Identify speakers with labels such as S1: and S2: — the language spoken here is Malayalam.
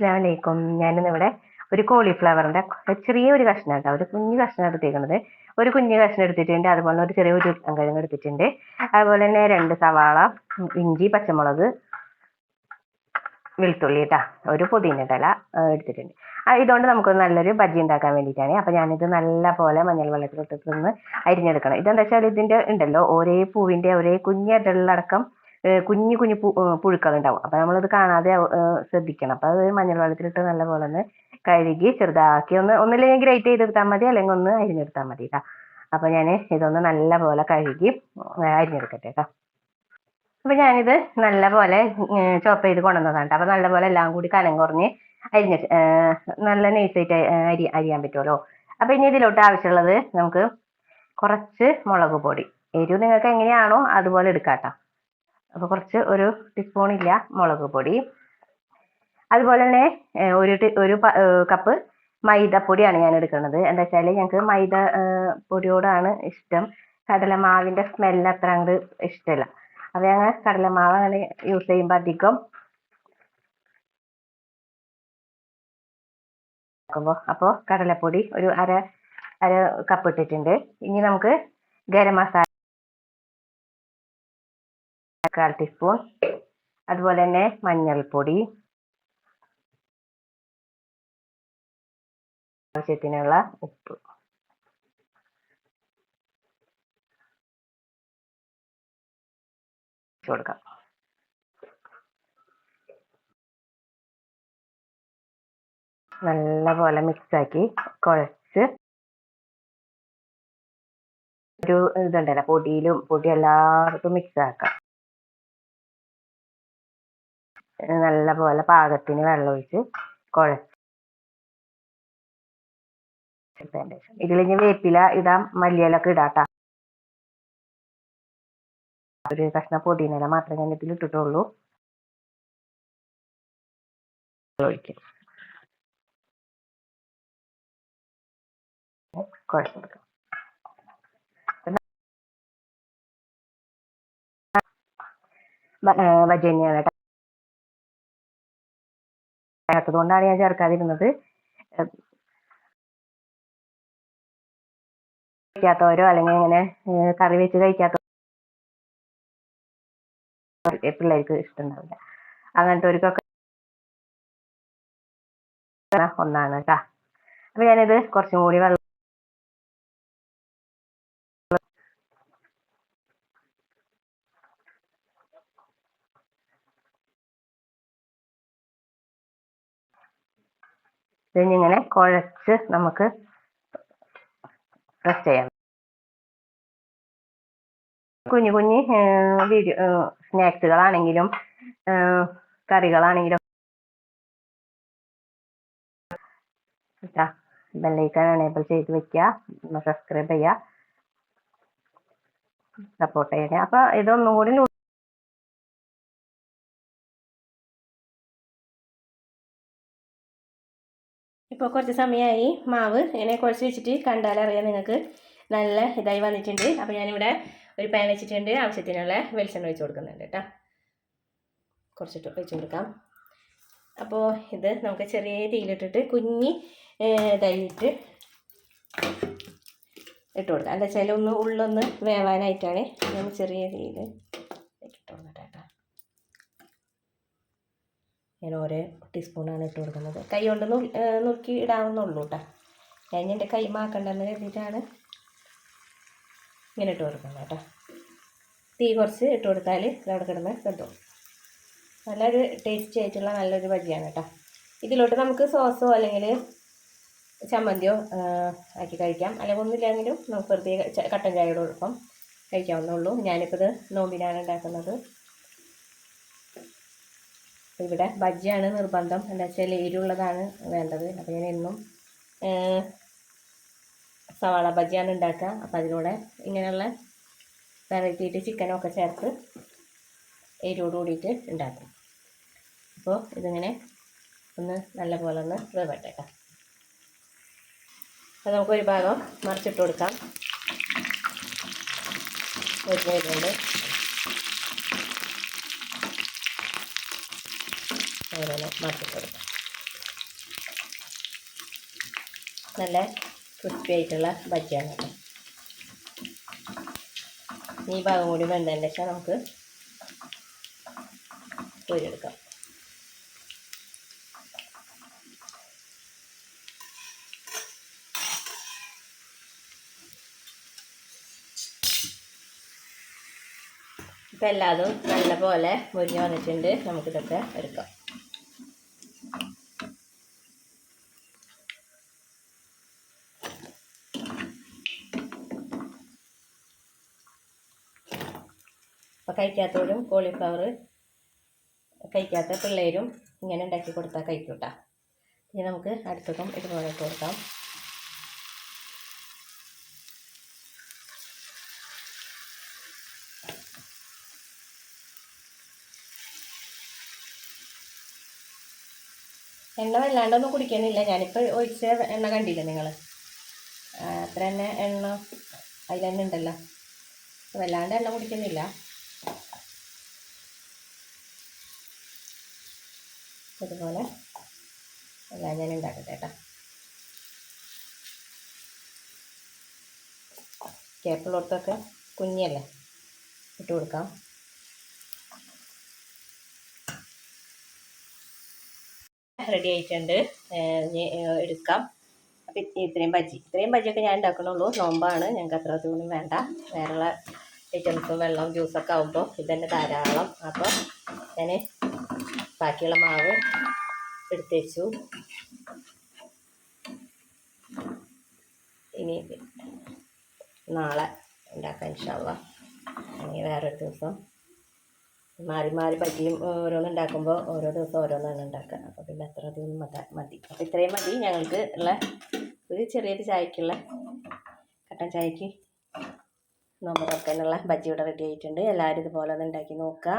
S1: അസ്സലാമലൈക്കും. ഞാനിന്നിവിടെ ഒരു കോളിഫ്ലവറിന്റെ ചെറിയ ഒരു കഷ്ണം കേട്ടോ. ഒരു കുഞ്ഞു കഷ്ണം എടുത്തേക്കുന്നത് ഒരു കുഞ്ഞു കഷ്ണം എടുത്തിട്ടുണ്ട്. അതുപോലെ ഒരു ചെറിയ ഒരു കിഴങ്ങ് എടുത്തിട്ടുണ്ട്. അതുപോലെ തന്നെ രണ്ട് സവാള ഇഞ്ചി പച്ചമുളക് വെളുത്തുള്ളി കേട്ടാ ഒരു പുതിന ഇല എടുത്തിട്ടുണ്ട്. ഇതുകൊണ്ട് നമുക്ക് നല്ലൊരു ബജ്ജി ഉണ്ടാക്കാൻ വേണ്ടിയിട്ടാണ് അപ്പം ഞാനിത് നല്ല പോലെ മഞ്ഞൾ വെള്ളത്തിലിട്ടിട്ട് നിന്ന് അരിഞ്ഞെടുക്കണം. ഇതെന്താ വെച്ചാൽ ഇതിന്റെ ഉണ്ടല്ലോ ഒരേ പൂവിന്റെ ഒരേ കുഞ്ഞിടലടക്കം കുഞ്ഞു കുഞ്ഞു പുഴുക്കൾ പുഴുക്കളുണ്ടാവും. അപ്പം നമ്മളത് കാണാതെ ശ്രദ്ധിക്കണം. അപ്പം അത് മഞ്ഞൾ വെള്ളത്തിലിട്ട് നല്ല പോലെ ഒന്ന് കഴുകി ചെറുതാക്കി ഒന്ന് ഒന്നില്ലെങ്കിൽ ഗ്രേറ്റ് ചെയ്തെടുത്താൽ മതി അല്ലെങ്കിൽ ഒന്ന് അരിഞ്ഞെടുത്താൽ മതി കേട്ടോ അപ്പം ഞാൻ ഇതൊന്ന് നല്ല പോലെ കഴുകി അരിഞ്ഞെടുക്കട്ടെ കേട്ടോ അപ്പം ഞാനിത് നല്ല പോലെ ചോപ്പ് ചെയ്ത് കൊണ്ടുവന്നതാണ് അപ്പം നല്ല പോലെ എല്ലാം കൂടി കനം കുറഞ്ഞ് അരിഞ്ഞ നല്ല നൈസായിട്ട് അരി അരിയാൻ പറ്റുമല്ലോ അപ്പം ഇനി ഇതിലോട്ട് ആവശ്യമുള്ളത് നമുക്ക് കുറച്ച് മുളക് പൊടി. എരിവ് നിങ്ങൾക്ക് എങ്ങനെയാണോ അതുപോലെ എടുക്കാം കേട്ടോ അപ്പോൾ കുറച്ച് ഒരു ടീസ്പൂൺ ഇല്ല മുളക് പൊടി. അതുപോലെ തന്നെ ഒരു ഒരു കപ്പ് മൈദപ്പൊടിയാണ് ഞാൻ എടുക്കുന്നത്. എന്താ വെച്ചാൽ ഞങ്ങൾക്ക് മൈദ പൊടിയോടാണ് ഇഷ്ടം. കടലമാവിന്റെ സ്മെല്ല് അത്ര അങ്ങോട്ട് ഇഷ്ടമല്ല അപ്പോൾ ഞങ്ങൾ കടലമാവ് അങ്ങനെ യൂസ് ചെയ്യുമ്പോൾ അധികം അപ്പോൾ കടലപ്പൊടി ഒരു അര അര കപ്പ് ഇട്ടിട്ടുണ്ട്. ഇനി നമുക്ക് ഗരം മസാല കാൽ ടീസ്പൂൺ അതുപോലെ തന്നെ മഞ്ഞൾപ്പൊടി ആവശ്യത്തിനുള്ള ഉപ്പ്. കൊടുക്കാം. നല്ലപോലെ മിക്സ് ആക്കി കുഴച്ച് ഒരു ഇതുണ്ടല്ലോ പൊടിയിലും പൊടി എല്ലായിടത്തും മിക്സ് ആക്കാം. നല്ല പോലെ പാകത്തിന് വെള്ളം ഒഴിച്ച് കുഴച്ച് ഇനി ശേഷം ഇതിലിഞ്ഞ് വേപ്പില ഇടാം മല്ലിയിലൊക്കെ ഇടാട്ടാ ഒരു കഷ്ണം പുതിനയില മാത്രമേ ഞാൻ ഇതിൽ ഇട്ടിട്ടുള്ളൂ. ഒഴിക്കും. കുഴച്ചെടുക്കാം ബജി തന്നെയാണ് കൊണ്ടാണ് ഞാൻ ചേർക്കാതിരുന്നത്. കഴിക്കാത്തവരോ അല്ലെങ്കിൽ ഇങ്ങനെ കറി വെച്ച് കഴിക്കാത്ത പിള്ളേർക്ക് ഇഷ്ടമുണ്ടാവില്ല. അങ്ങനത്തെവർക്കൊക്കെ ഒന്നാണ് കേട്ടാ അപ്പൊ ഞാനിത് കുറച്ചും കൂടി വെള്ളം ഇതിങ്ങനെ കുഴച്ച് നമുക്ക് പ്രസ് ചെയ്യാം. കുഞ്ഞു കുഞ്ഞു വീഡിയോ സ്നാക്സുകളാണെങ്കിലും കറികളാണെങ്കിലും. ബെല്ലൈക്കൺ എനേബിൾ ചെയ്ത് വെക്കുക. സബ്സ്ക്രൈബ് ചെയ്യുക. സപ്പോർട്ട് ചെയ്യണേ അപ്പൊ ഇതൊന്നും കൂടി ഇപ്പോൾ കുറച്ച് സമയമായി മാവ് ഇങ്ങനെ കുഴച്ച് വെച്ചിട്ട് കണ്ടാലറിയാം നിങ്ങൾക്ക്. നല്ല ഇതായി വന്നിട്ടുണ്ട്. അപ്പോൾ ഞാനിവിടെ ഒരു പാൻ വെച്ചിട്ടുണ്ട്. ആവശ്യത്തിനുള്ള വെളിച്ചെണ്ണ ഒഴിച്ച് കൊടുക്കുന്നുണ്ട് കേട്ടോ. കുറച്ചിട്ട് ഒഴിച്ച് കൊടുക്കാം. അപ്പോൾ ഇത് നമുക്ക് ചെറിയ തീയിലിട്ടിട്ട് കുഞ്ഞി ഇതായിട്ട് ഇട്ട് കൊടുക്കാം. എന്താ വെച്ചാൽ ഒന്ന് ഉള്ളൊന്ന് വേവാനായിട്ടാണ് ഞാൻ ചെറിയ തീയിൽ ഇട്ട് കൊടുക്കട്ടെ കേട്ടോ ഞാൻ ഓരോ ടീസ്പൂണാണ് ഇട്ട് കൊടുക്കുന്നത്. കൈ കൊണ്ട് നുറുക്കി ഇടാവുന്നുള്ളൂ കേട്ടോ ഞാൻ എന്റെ കൈ മാക്കണ്ടെന്ന് കരുതിയിട്ടാണ് ഇങ്ങനെ ഇട്ട് കൊടുക്കുന്നത് കേട്ടോ തീ കുറച്ച് ഇട്ട് കൊടുത്താൽ അവിടെ കിടന്ന് കിട്ടും നല്ലൊരു ടേസ്റ്റി ആയിട്ടുള്ള നല്ലൊരു ഭജിയാണ് കേട്ടോ ഇതിലോട്ട് നമുക്ക് സോസോ അല്ലെങ്കിൽ ചമ്മന്തിയോ ആക്കി കഴിക്കാം. അല്ലെങ്കിൽ ഒന്നുമില്ലെങ്കിലും നമുക്ക് വെറുതെ കട്ടൻ ചായയോടൊപ്പം കഴിക്കാവുന്നുള്ളൂ ഞാനിപ്പോൾ ഇത് നോമ്പിനാണ് ഉണ്ടാക്കുന്നത്. ഇവിടെ ബജ്ജിയാണ് നിർബന്ധം. എന്താ വെച്ചാൽ എരിവുള്ളതാണ് വേണ്ടത്. അപ്പോൾ ഞാൻ എന്നും സവാള ബജ്ജിയാണ് ഉണ്ടാക്കുക. അപ്പോൾ അതിലൂടെ ഇങ്ങനെയുള്ള വെറൈറ്റിയിട്ട് ചിക്കനൊക്കെ ചേർത്ത് എരിവോട് കൂടിയിട്ട് ഉണ്ടാക്കും. അപ്പോൾ ഇതിങ്ങനെ ഒന്ന് നല്ല പോലെ ഒന്ന് വേവട്ടേക്കാം അപ്പോൾ നമുക്ക് ഒരു ഭാഗം മറിച്ചിട്ട് കൊടുക്കാം. ഒരു ഓരോന്ന് മറിച്ചിട്ട് കൊടുക്കാം നല്ല ക്രിസ്പി ആയിട്ടുള്ള ബജ്ജിയാണ് ഈ ഭാഗം കൂടി വെന്തതിന് ശേഷം നമുക്ക് കോരിയെടുക്കാം ഇപ്പം എല്ലാതും നല്ല പോലെ മുരിഞ്ഞ് വന്നിട്ടുണ്ട്. നമുക്കിതൊക്കെ എടുക്കാം. അപ്പോൾ കഴിക്കാത്തവരും കോളിഫ്ലവർ കഴിക്കാത്ത പിള്ളേരും ഇങ്ങനെ ഉണ്ടാക്കി കൊടുത്താൽ കഴിക്കൂട്ടാ. ഇനി നമുക്ക് അടുത്തതും ഇതുപോലെ ഇട്ട് കൊടുക്കാം. എണ്ണ വല്ലാണ്ടൊന്നും കുടിക്കുന്നില്ല ഞാനിപ്പോൾ ഒഴിച്ച എണ്ണ കണ്ടില്ലേ നിങ്ങൾ അത്ര തന്നെ എണ്ണ അതിൽ തന്നെ ഉണ്ടല്ലോ. വല്ലാണ്ട് എണ്ണ കുടിക്കുന്നില്ല. ഇതുപോലെ എല്ലാം ഞാൻ ഉണ്ടാക്കട്ടെ കേട്ടോ. കേപ്പിലോട്ടൊക്കെ കുഞ്ഞല്ലേ? ഇട്ട് കൊടുക്കാം. റെഡി ആയിട്ടുണ്ട്. എടുക്കാം. അപ്പം ഇത്രയും ബജി ഇത്രയും ബജിയൊക്കെ ഞാൻ ഉണ്ടാക്കണുള്ളൂ. നോമ്പാണ്. ഞങ്ങൾക്ക് അത്ര തൂണും വേണ്ട. വേറെയുള്ള ഐറ്റംസും വെള്ളം ജ്യൂസൊക്കെ ആകുമ്പോൾ ഇതന്നെ ധാരാളം. അപ്പോൾ ഞാൻ ബാക്കിയുള്ള മാവ് എടുത്തേച്ചു ഇനി നാളെ ഉണ്ടാക്കാൻ ഇഷ്ടമുള്ള ഇനി വേറൊരു ദിവസം മാറി മാറി പറ്റിയും ഓരോന്ന് ഉണ്ടാക്കുമ്പോൾ ഓരോ ദിവസം ഓരോന്നാണ് ഉണ്ടാക്കുക. അപ്പോൾ പിന്നെ അത്ര അധികം മതി അപ്പോൾ ഇത്രയും മതി ഞങ്ങൾക്ക് ഉള്ള ഒരു ചെറിയൊരു ചായക്കുള്ള കട്ടൻ ചായക്ക്. നോമ്പ് തുറക്കാനുള്ള ബജ്ജി ഇവിടെ റെഡി ആയിട്ടുണ്ട്. എല്ലാവരും ഇതുപോലെ ഒന്ന് ഉണ്ടാക്കി നോക്കുക.